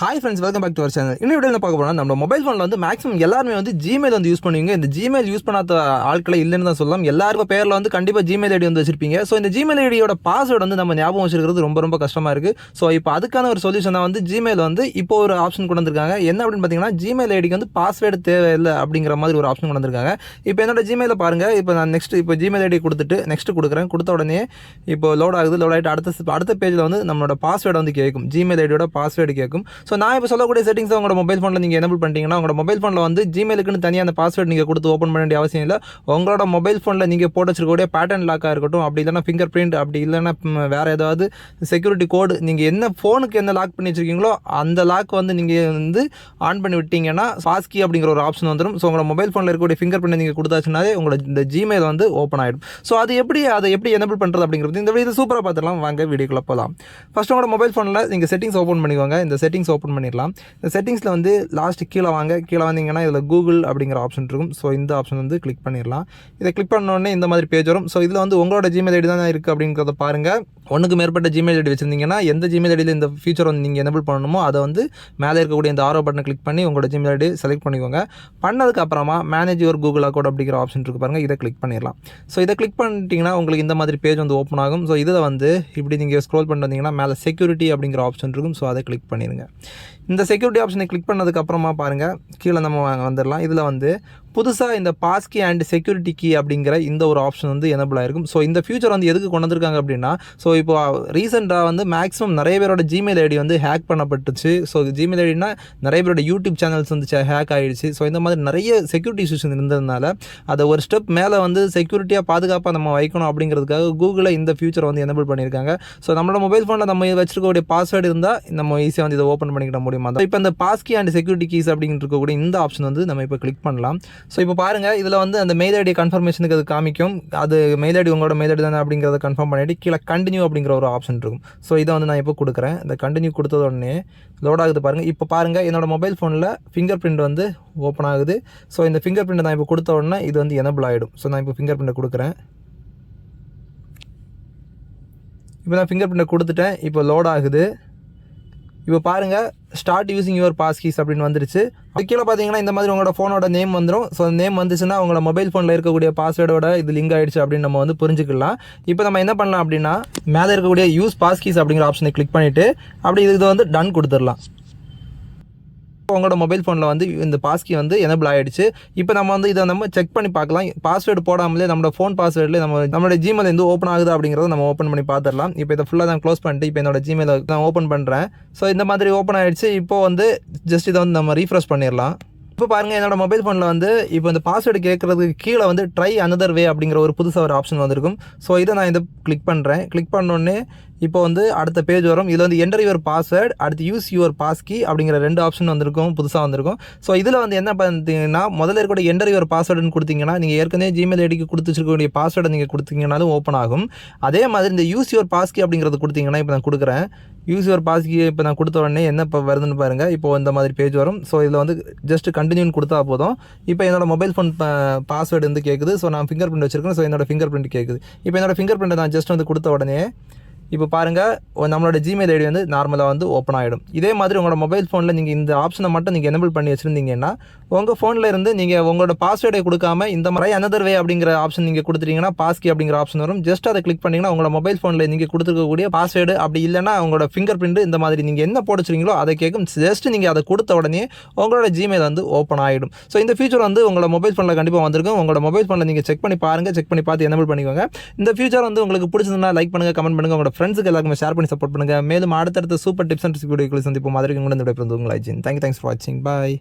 Hi friends welcome back to our channel இன்னும் video என்ன பார்க்க போனால் நம்ம மொபைல் ஃபோனில் வந்து மேக்ஸிமம் எல்லாருமே வந்து ஜிமெயில் வந்து யூஸ் பண்ணுவீங்க. இந்த ஜிமெயில் யூஸ் பண்ணாத ஆட்களை இல்லைன்னு தான் சொல்லலாம். எல்லாருக்கும் பேரில் வந்து கண்டிப்பாக ஜிமெயில் ஐடி வந்து வச்சிருப்பீங்க. ஸோ இந்த ஜிமெயில் ஐடியோட பாஸ்வேர்டு வந்து நம்ம ஞாபகம் வச்சிருக்கிறது ரொம்ப ரொம்ப கஷ்டமாக இருக்குது ஸோ இப்போ அதுக்கான ஒரு சொல்யூஷனாக வந்து ஜிமெயில் வந்து இப்போ ஒரு ஆப்ஷன் கொண்டு வந்திருக்காங்க. என்ன அப்படின்னு பார்த்தீங்கன்னா ஜிமெயில் ஐடிக்கு வந்து பாஸ்வேர்டு தேவையில்லை அப்படிங்கிற மாதிரி ஒரு ஆப்ஷன் கொண்டு வந்திருக்காங்க. இப்போ என்னோட ஜிமெயிலில் பாருங்கள் இப்போ நான் நெக்ஸ்ட் இப்போ ஜிமெயில் ஐடி கொடுத்துட்டு நெக்ஸ்ட் கொடுக்குறேன். கொடுத்த உடனே இப்போ லோட் ஆகுது. லோட் ஆகிட்டு அடுத்த அடுத்த பேஜில் வந்து நம்மளோட பாஸ்வேர்டு வந்து கேட்கும் ஜிமெயில் ஐடியோட பாஸ்வேர்டு கேட்கும் ஸோ நான் இப்போ சொல்லக்கூடிய செட்டிங்ஸ் உங்களோட மொபைல் ஃபோனில் நீங்கள் எனபிள் பண்ணிட்டீங்கன்னா உங்களோட மொபைல் ஃபோனில் வந்து ஜிமெயிலுக்குன்னு தனியாக அந்த பாஸ்வேர்டு நீங்கள் கொடுத்து ஓப்பன் பண்ண வேண்டிய அவசியம் இல்லை. உங்களோட மொபைல் ஃபோனில் நீங்கள் போட்டு வச்சிருக்கக்கூடிய பேட்டர்ன் லாக்காக இருக்கட்டும் அப்படி இல்லைனா ஃபிங்கர் பிரிண்ட் அப்படி இல்லைன்னா வேறு ஏதாவது செக்யூரிட்டி கோடு நீங்கள் என்ன ஃபோனுக்கு என்ன லாக் பண்ணி வச்சிருக்கீங்களோ அந்த லாக் வந்து நீங்கள் வந்து ஆன் பண்ணி விட்டீங்கன்னா பாஸ்கி அப்படிங்கிற ஒரு ஆப்ஷன் வந்துடும் ஸோ உங்களோட மொபைல் ஃபோனில் இருக்கக்கூடிய ஃபிங்கர் பிரிண்ட் நீங்கள் கொடுத்தாச்சுனாலே உங்களோட இந்த ஜிமெயில் வந்து ஓப்பன் ஆகிடும் ஸோ அது எப்படி அதை எப்படி எனபிள் பண்ணுறது அப்படிங்கிறது இந்த வீடியோ சூப்பராக பார்த்துலாம் வாங்க வீடியோக்குள்ளே போகலாம் ஃபஸ்ட் உங்களோட மொபைல் ஃபோனில் நீங்கள் செட்டிங்ஸ் ஓப்பன் பண்ணிக்கோங்க. இந்த செட்டிங்ஸ் ஓப்பன் பண்ணிடலாம். இந்த செட்டிங்ஸில் வந்து லாஸ்ட் கீழே வாங்க. கீழே வந்தீங்கன்னா இதில் கூகுள் அப்படிங்கிற ஆப்ஷன் இருக்கும். ஸோ இந்த ஆப்ஷன் வந்து கிளிக் பண்ணிடலாம். இதை கிளிக் பண்ண உடனே இந்த மாதிரி பேஜ் வரும். ஸோ இதில் வந்து உங்களோட ஜிமெயில் ஐடி தான் இருக்குது அப்படிங்கிறத பாருங்கள் ஒன்றுக்கு மேற்பட்ட ஜிமெயில் ஐடி வச்சிருந்தீங்கன்னா எந்த ஜிமெயில் ஐடியில் இந்த ஃபீச்சர் வந்து நீங்கள் எனபிள் பண்ணணுமோ அதை வந்து மேலே இருக்கக்கூடிய இந்த ஆரோ பட்டனை கிளிக் பண்ணி உங்களோட ஜிமெயில் ஐடி செலக்ட் பண்ணிக்கோங்க. பண்ணதுக்கு அப்புறமா மேனேஜ் யுவர் கூகுள் அக்கௌண்ட் அப்படிங்கிற ஆப்ஷன் இருக்குது பாருங்கள் இதை கிளிக் பண்ணிடலாம். ஸோ இதை கிளிக் பண்ணிட்டீங்கன்னா உங்களுக்கு இந்த மாதிரி பேஜ் வந்து ஓப்பன் ஆகும். ஸோ இதில் வந்து இப்படி நீங்கள் ஸ்க்ரோல் பண்ணிட்டு வந்தீங்கன்னா மேலே செக்யூரிட்டி அப்படிங்கிற ஆப்ஷன் இருக்கும். ஸோ அதை கிளிக் பண்ணிடுங்க. இந்த செக்யூரிட்டி ஆப்ஷனை கிளிக் பண்ணதுக்கப்புறமா பாருங்கள் கீழே நம்ம வந்துடலாம் இதில் வந்து புதுசாக இந்த பாஸ்கி அண்ட் செக்யூரிட்டி கீ அப்படிங்கிற இந்த ஒரு ஆப்ஷன் வந்து எனபிள் ஆயிருக்கும். ஸோ இந்த ஃபியூச்சர் வந்து எதுக்கு கொண்டு வந்திருக்காங்க அப்படின்னா ஸோ இப்போ ரீசெண்டாக வந்து மேக்ஸிமம் நிறைய பேரோட ஜிமெயில் ஐடி வந்து ஹேக் பண்ணப்பட்டுச்சு. ஸோ ஜிமெயில் ஐடினா நிறைய பேரோட யூடியூப் சேனல்ஸ் வந்து ஹேக் ஆகிடுச்சு ஸோ இந்த மாதிரி நிறைய செக்யூரிட்டி இஷ்யூஸ் இருந்ததுனால அதை ஒரு ஸ்டெப் மேலே வந்து செக்யூரிட்டியாக பாதுகாப்பாக நம்ம வைக்கணும் அப்படிங்கிறதுக்காக கூகுளில் இந்த ஃபியூச்சர் வந்து எனபிள் பண்ணியிருக்காங்க. ஸோ நம்மளோட மொபைல் ஃபோனில் நம்ம வச்சிருக்கக்கூடிய பாஸ்வேர்டு இருந்தால் நம்ம ஈஸியாக வந்து இதை ஓப்பன் பண்ணிக்கிட முடியுமா? இப்போ இந்த பாஸ்கி அண்ட் செக்யூரிட்டி கீஸ் அப்படின்னு இருக்கக்கூடிய இந்த ஆப்ஷன் வந்து நம்ம இப்போ கிளிக் பண்ணலாம். ஸோ இப்போ பாருங்கள் இதில் வந்து அந்த மெயில் ஐடி கன்ஃபர்மேஷனுக்கு அது காமிக்கும். அது மெயில் ஐடி உங்களோட மெயில் ஐடி தானே அப்படிங்கிறத கன்ஃபார்ம் பண்ணிட்டு கீழே கண்டினியூ அப்படிங்கிற ஒரு ஆப்ஷன் இருக்கும். ஸோ இதை வந்து நான் இப்போ கொடுக்குறேன். இந்த கண்டினியூ கொடுத்தது உடனே லோட் ஆகுது பாருங்கள் இப்போ பாருங்கள் என்னோடய மொபைல் ஃபோனில் ஃபிங்கர் பிரிண்ட் வந்து ஓப்பன் ஆகுது. ஸோ இந்த ஃபிங்கர் பிரிண்ட் நான் இப்போ கொடுத்த உடனே இது வந்து எனபிள் ஆகிடும் ஸோ நான் இப்போ ஃபிங்கர் பிரிண்டை கொடுக்குறேன். இப்போ நான் ஃபிங்கர் பிரிண்ட்டை கொடுத்துட்டேன். இப்போ லோட் ஆகுது. இப்போ பாருங்கள் ஸ்டார்ட் யூஸிங் யுவர் பாஸ்கீஸ் அப்படின்னு வந்துருச்சு. கீழே பார்த்தீங்கன்னா இந்த மாதிரி உங்களோட ஃபோனோட நேம் வந்துடும் ஸோ அந்த நேம் வந்துச்சுன்னா உங்களோட மொபைல் ஃபோனில் இருக்கக்கூடிய பாஸ்வேர்டோட இது லிங்க் ஆகிடுச்சு அப்படின்னு நம்ம வந்து புரிஞ்சுக்கலாம். இப்போ நம்ம என்ன பண்ணலாம் அப்படின்னா மேலே இருக்கக்கூடிய யூஸ் பாஸ்கீஸ் அப்படிங்கிற ஆப்ஷனை கிளிக் பண்ணிவிட்டு அப்படி இது வந்து டன் கொடுத்துடலாம். உங்களோட மொபைல் ஃபோனில் வந்து இந்த பாஸ்கி வந்து எனபிள் ஆகிடுச்சு இப்போ நம்ம வந்து இதை நம்ம செக் பண்ணி பார்க்கலாம். பாஸ்வேர்டு போடாமலே நம்மளோட ஃபோன் பாஸ்வேர்டில் நம்ம நம்மளோட ஜிமெயில் வந்து ஓப்பன் ஆகுது அப்படிங்கிறத நம்ம ஓப்பன் பண்ணி பார்த்துடலாம். இப்போ இதை ஃபுல்லாக நான் க்ளோஸ் பண்ணிட்டு இப்போ என்னோட ஜிமெயில் நான் ஓப்பன் பண்ணுறேன் ஸோ இந்த மாதிரி ஓப்பன் ஆகிடுச்சு இப்போ வந்து ஜஸ்ட் இதை வந்து நம்ம ரீஃப்ரெஷ் பண்ணிடலாம். இப்போ பாருங்கள் என்னோட மொபைல் ஃபோனில் வந்து இப்போ இந்த பாஸ்வேர்டு கேட்குறதுக்கு கீழே வந்து ட்ரை அனதர் வே அப்படிங்கிற ஒரு புதுசாக ஒரு ஆப்ஷன் வந்திருக்கும். ஸோ இதை நான் இதை கிளிக் பண்ணுறேன் கிளிக் பண்ணோடனே இப்போ வந்து அடுத்த பேஜ் வரும். இதில் வந்து என்டர் யுவர் பாஸ்வேர்டு அடுத்து யூஸ் யுவர் பாஸ்கி அப்படிங்கிற ரெண்டு ஆப்ஷன் வந்திருக்கும் புதுசாக வந்திருக்கும். ஸோ இதில் வந்து என்ன பார்த்தீங்கன்னா முதல்ல கூட என்டர் யுவர் பாஸ்வேர்டுன்னு கொடுத்தீங்கன்னா நீங்கள் ஏற்கனவே ஜிமெயில் ஐடிக்கு கொடுத்து வச்சிருக்கக்கூடிய பாஸ்வேர்டை நீங்கள் கொடுத்தீங்கனாலும் ஓப்பன் ஆகும். அதே மாதிரி இந்த யூஸ் யுவர் பாஸ்கி அப்படிங்கிறது கொடுத்தீங்கன்னா இப்போ நான் கொடுக்குறேன். யூஸ் யுவர் பாஸ்கி இப்போ நான் கொடுத்த உடனே என்ன இப்போ வருதுன்னு பாருங்கள் இப்போ இந்த மாதிரி பேஜ் வரும். ஸோ இதில் வந்து ஜஸ்ட் கண்டினியூன்னு கொடுத்தா போதும். இப்போ என்னோட மொபைல் ஃபோன் பாஸ்வேர்டு வந்து கேட்குது ஸோ நான் ஃபிங்கர் பிரிண்ட் வச்சிருக்கேன். ஸோ என்னோட ஃபிங்கர் பிரிண்ட் கேட்குது இப்போ என்னோட ஃபிங்கர் பிரிண்ட்டை நான் ஜஸ்ட் வந்து கொடுத்த உடனே இப்போ பாருங்கள் நம்மளோட ஜிமெயில் ஐடி வந்து நார்மலாக வந்து ஓப்பன் ஆகிடும் இதே மாதிரி உங்களோட மொபைல் ஃபோனில் நீங்கள் இந்த ஆப்ஷனை மட்டும் நீங்கள் எனபிள் பண்ணி வச்சுருந்தீங்கன்னா உங்கள் ஃபோனில் இருந்து நீங்கள் உங்களோட பாஸ்வேர்டை கொடுக்காம இந்த மாதிரி அனதர் வே அப்படிங்கிற ஆப்ஷன் நீங்கள் கொடுத்துட்டீங்கன்னா பாஸ்கி அப்படிங்கிற ஆப்ஷன் வரும். ஜஸ்ட் அதை கிளிக் பண்ணிங்கன்னா உங்களோட மொபைல் ஃபோனில் நீங்கள் கொடுத்துருக்கக்கூடிய பாஸ்வேர்டு அப்படி இல்லைன்னா உங்களோட ஃபிங்கர் பிரிண்ட் இந்த மாதிரி நீங்கள் என்ன போட்டுச்சிருங்களோ அதை கேட்கும். ஜஸ்ட் நீங்கள் அதை கொடுத்த உடனே உங்களோட ஜிமெயில் வந்து ஓப்பன் ஆகிடும் ஸோ இந்த ஃபியூச்சர் வந்து உங்களோட மொபைல் ஃபோனில் கண்டிப்பாக வந்திருக்கும். உங்களோட மொபைல் ஃபோனில் நீங்கள் செக் பண்ணி பாருங்கள் செக் பண்ணி பார்த்து எனபிள் பண்ணிக்கோங்க. இந்த ஃபியூச்சர் வந்து உங்களுக்கு பிடிச்சதுன்னா லைக் பண்ணுங்கள் கமெண்ட் பண்ணுங்கள் உங்களோட ஃப்ரெண்ட்ஸுக்கு எல்லாருக்கும் ஷேர் பண்ணி சப்போர்ட் பண்ணுங்கள் மேலும் அடுத்தடுத்த சூப்பர் டிப்ஸ் அண்ட் வீடியோக்களை சந்திப்போம். மாதிரி உங்களை விடைபெறுவது உங்கள் ஐஜின். தேங்க்யூ தேங்க்ஸ் ஃபார் வாட்சிங் பாய்